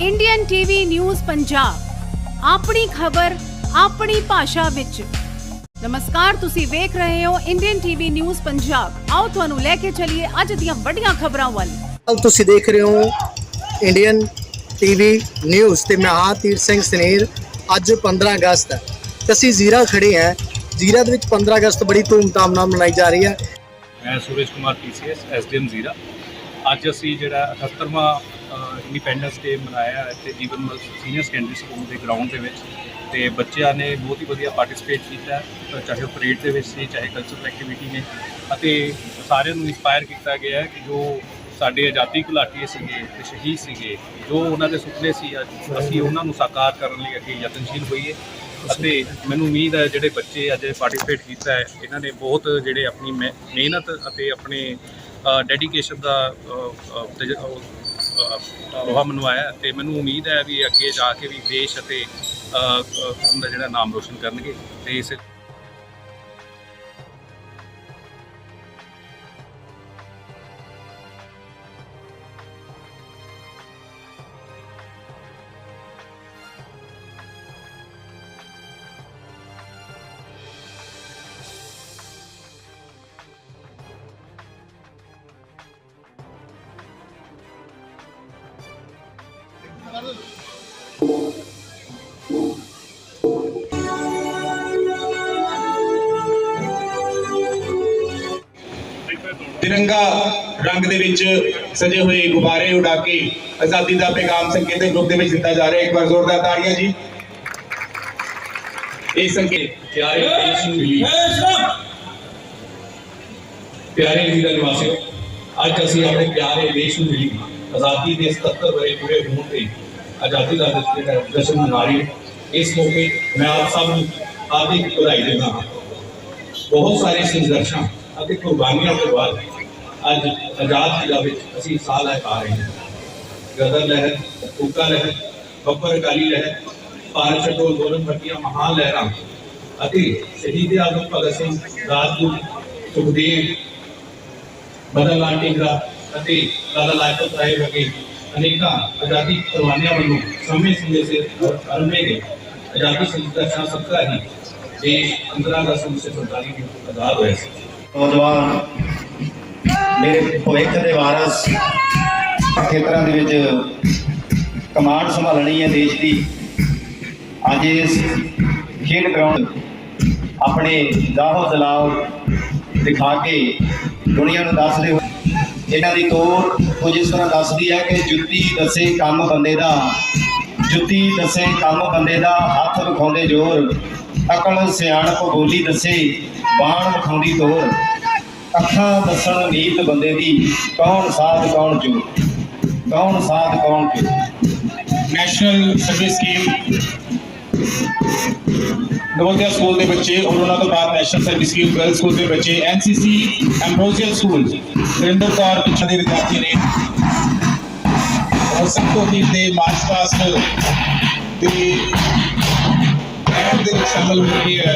Indian TV news Punjab ਆਪਣੀ ਖਬਰ ਆਪਣੀ ਭਾਸ਼ਾ ਵਿੱਚ। ਨਮਸਕਾਰ ਤੁਸੀਂ ਵੇਖ ਰਹੇ ਹੋ ਇੰਡੀਅਨ ਟੀਵੀ ਨਿਊਜ਼ ਪੰਜਾਬ ਆਓ ਤੁਹਾਨੂੰ ਲੈ ਕੇ ਚੱਲੀਏ ਅੱਜ ਦੀਆਂ ਵੱਡੀਆਂ ਖਬਰਾਂ ਵੱਲ। ਤੁਸੀਂ ਦੇਖ ਰਹੇ ਹੋ ਇੰਡੀਅਨ ਟੀਵੀ ਨਿਊਜ਼ ਤੇ ਮੈਂ ਹਾਂ ਤੀਰ ਸਿੰਘ ਸਨੇਰ ਅੱਜ 15 ਅਗਸਤ ਹੈ। ਤੇ ਅਸੀਂ ਜ਼ੀਰਾ ਖੜੇ ਹਾਂ। ਜ਼ੀਰਾ ਦੇ ਵਿੱਚ 15 ਅਗਸਤ ਬੜੀ ਧੂਮਧਾਮ ਨਾਲ ਮਨਾਈ ਜਾ ਰਹੀ ਹੈ। ਮੈਂ ਸੁਰੇਸ਼ ਕੁਮਾਰ ਪੀਸੀਐਸ ਐਸਡੀਐਮ ਜ਼ੀਰਾ। ਅੱਜ ਅਸੀਂ ਜਿਹੜਾ 78ਵਾਂ ਇੰਡੀਪੈਂਡੈਂਸ ਡੇ ਮਨਾਇਆ ਇੱਥੇ Jiwan Mal senior secondary school ਦੇ ਗਰਾਊਂਡ ਦੇ ਵਿੱਚ ਤੇ ਬੱਚਿਆਂ ਨੇ ਬਹੁਤ ਹੀ ਵਧੀਆ ਪਾਰਟਿਸਿਪੇਟ ਕੀਤਾ ਚਾਹੇ ਉਹ ਪਰੇਡ ਦੇ ਵਿੱਚ ਸੀ, ਚਾਹੇ ਕਲਚਰਲ ਐਕਟੀਵਿਟੀ ਨੇ ਅਤੇ ਸਾਰਿਆਂ ਨੂੰ ਇਨਸਪਾਇਰ ਕੀਤਾ ਗਿਆ ਕਿ ਜੋ ਸਾਡੇ ਆਜ਼ਾਦੀ ਘੁਲਾਟੀਏ ਸੀਗੇ ਤੇ ਸ਼ਹੀਦ ਸੀਗੇ, ਜੋ ਉਹਨਾਂ ਦੇ ਸੁਪਨੇ ਸੀ, ਅੱਜ ਅਸੀਂ ਉਹਨਾਂ ਨੂੰ ਸਾਕਾਰ ਕਰਨ ਲਈ ਅੱਗੇ ਯਤਨਸ਼ੀਲ ਹੋਈਏ ਅਤੇ ਮੈਨੂੰ ਉਮੀਦ ਹੈ ਜਿਹੜੇ ਬੱਚੇ ਅੱਜ ਪਾਰਟਿਸਿਪੇਟ ਕੀਤਾ ਹੈ, ਇਹਨਾਂ ਨੇ ਬਹੁਤ ਜਿਹੜੇ ਆਪਣੀ ਮਿਹ- ਮਿਹਨਤ ਅਤੇ ਆਪਣੇ ਡੈਡੀਕੇਸ਼ਨ ਦਾ ਅ, ਉਹ, ਮਨਵਾਇਆ ਹੈ ਤੇ ਮੈਨੂੰ ਉਮੀਦ ਹੈ ਵੀ ਅੱਗੇ ਜਾ ਕੇ ਵੀ ਦੇਸ਼ ਅਤੇ ਅ, ਦਾ ਜਿਹੜਾ ਨਾਮ ਰੋਸ਼ਨ ਕਰਨਗੇ ਤੇ ਇਸ ਤਿਰੰਗਾ ਰੰਗ ਦੇ ਵਿੱਚ ਸਜੇ ਹੋਏ ਗੁਬਾਰੇ ਉਡਾ ਕੇ ਆਜ਼ਾਦੀ ਦਾ ਪੈਗਾਮ ਸੰਕੇਤ ਦੇ ਰੂਪ ਦੇ ਵਿੱਚ ਦਿੱਤਾ ਜਾ ਰਿਹਾ ਹੈ ਇੱਕ ਵਾਰ ਜ਼ੋਰਦਾਰ ਤਾੜੀਆਂ ਜੀ ਇਹ ਸੰਕੇਤ ਪਿਆਰੇ ਦੇਸ਼ ਨੂੰ ਮਿਲੀ ਪਿਆਰੇ ਵੀਰ ਨਿਵਾਸੀਓ ਅੱਜ ਅਸੀਂ ਆਪਣੇ ਪਿਆਰੇ ਦੇਸ਼ ਨੂੰ ਮਿਲੀ ਆਜ਼ਾਦੀ ਦੇ 77 ਵਰੇ ਪੂਰੇ ਹੋਣ ਤੇ ਆਜ਼ਾਦੀ ਦਾ ਜਿਹੜਾ ਜਸ਼ਨ ਮਨਾ ਰਹੀ ਹੈ। ਇਸ ਮੌਕੇ ਮੈਂ ਆਪ ਸਭ ਨੂੰ ਹਾਰਦਿਕ ਵਧਾਈ ਦਿੰਦਾ ਹਾਂ। ਬਹੁਤ ਸਾਰੇ ਸੰਘਰਸ਼ਾਂ ਅਤੇ ਕੁਰਬਾਨੀਆਂ ਤੋਂ ਬਾਅਦ ਅੱਜ ਆਜ਼ਾਦ ਜ਼ਿਲ੍ਹਾ ਵਿੱਚ ਅਸੀਂ ਸਾਹ ਲੈ ਪਾ ਰਹੇ ਹਾਂ। ਗਦਰ ਲਹਿਰ, ਕੂਕਾ ਲਹਿਰ, ਬੱਬਰ ਅਕਾਲੀ ਲਹਿਰ, ਭਾਰਤ ਛੱਡੋ ਅੰਦੋਲਨ ਵਰਗੀਆਂ ਮਹਾਨ ਲਹਿਰਾਂ ਅਤੇ ਸ਼ਹੀਦ ਆਜ਼ਮ ਭਗਤ ਸਿੰਘ ਰਾਜਗੁਰੂ ਸੁਖਦੇਵ, ਮਦਨ ਲਾਲ ਟਿੰਗਰਾ ਅਤੇ ਲਾਲਾ ਲਾਜਪਤ ਰਾਏ ਵਰਗੇ ਅਨੇਕਾਂ ਆਜ਼ਾਦੀ ਕੁਰਬਾਨੀਆਂ ਵੱਲੋਂ ਸਮੇਂ ਸਮੇਂ ਸਿਰ ਅਰਮੇ ਗਏ। ਆਜ਼ਾਦੀ ਸੰਘਰਸ਼ਾਂ ਸਦਕਾ ਹੀ ਦੇਸ਼ 15 ਅਗਸਤ 1947 ਨੂੰ ਆਜ਼ਾਦ ਹੋਇਆ ਸੀ। ਨੌਜਵਾਨ, ਮੇਰੇ ਭਵਿੱਖ ਦੇ ਵਾਰਸ ਖੇਤਰਾਂ ਦੇ ਵਿੱਚ ਕਮਾਂਡ ਸੰਭਾਲਣੀ ਹੈ ਦੇਸ਼ ਦੀ। ਅੱਜ ਇਸ ਖੇਡ ਗਰਾਊਂਡ ਆਪਣੇ ਦਾਹੋ ਜਲਾਓ ਦਿਖਾ ਕੇ ਦੁਨੀਆ ਨੂੰ ਦੱਸਦੇ ਹੋ ਇਹਨਾਂ ਦੀ ਤੋਰ ਕੁਝ ਇਸ ਤਰ੍ਹਾਂ ਦੱਸਦੀ ਹੈ ਕਿ ਜੁੱਤੀ ਦੱਸੇ ਕੰਮ ਬੰਦੇ ਦਾ, ਜੁੱਤੀ ਦੱਸੇ ਕੰਮ ਬੰਦੇ ਦਾ, ਹੱਥ ਵਿਖਾਉਂਦੇ ਜ਼ੋਰ, ਅਕਲ ਸਿਆਣਪ ਬੋਲੀ ਦੱਸੇ, ਬਾਣ ਵਿਖਾਉਂਦੀ ਤੋਰ ਅੱਖਾਂ ਦੱਸਣ ਨੀਤ ਬੰਦੇ ਦੀ, ਕੌਣ ਸਾਧ, ਕੌਣ ਚੋ ਕੌਣ ਸਾਧ, ਕੌਣ ਚੋ national service scheme Navodaya school ਦੇ ਬੱਚੇ ਔਰ ਉਹਨਾਂ ਤੋਂ ਬਾਅਦ national service scheme girl school ਦੇ ਬੱਚੇ, NCC Ambrosial school Rinder Kaur ਪਿੱਛੇ ਦੇ ਵਿਦਿਆਰਥੀ ਨੇ ਔਰ ਸਭ ਤੋਂ ਅਖੀਰ ਦੇ ਮਾਰਚ ਪਾਸਟ ਦੇ ਦੇ ਵਿੱਚ ਸ਼ਾਮਲ ਹੋ ਰਹੀ ਹੈ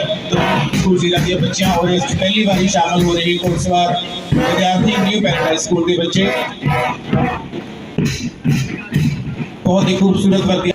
ਸਕੂਲ ਜ਼ਿਲ੍ਹਾ ਦੀਆਂ ਬੱਚੀਆਂ ਔਰ ਇਸ ਪਹਿਲੀ ਵਾਰੀ ਸ਼ਾਮਲ ਹੋ ਰਹੀ ਕੋਰਸਵਾਰ ਵਿਦਿਆਰਥੀ ਨਿਊ ਪੈਰਾਡਾਈਜ਼ ਸਕੂਲ ਦੇ ਬੱਚੇ। ਬਹੁਤ ਹੀ ਖੂਬਸੂਰਤ ਵਰਦੀ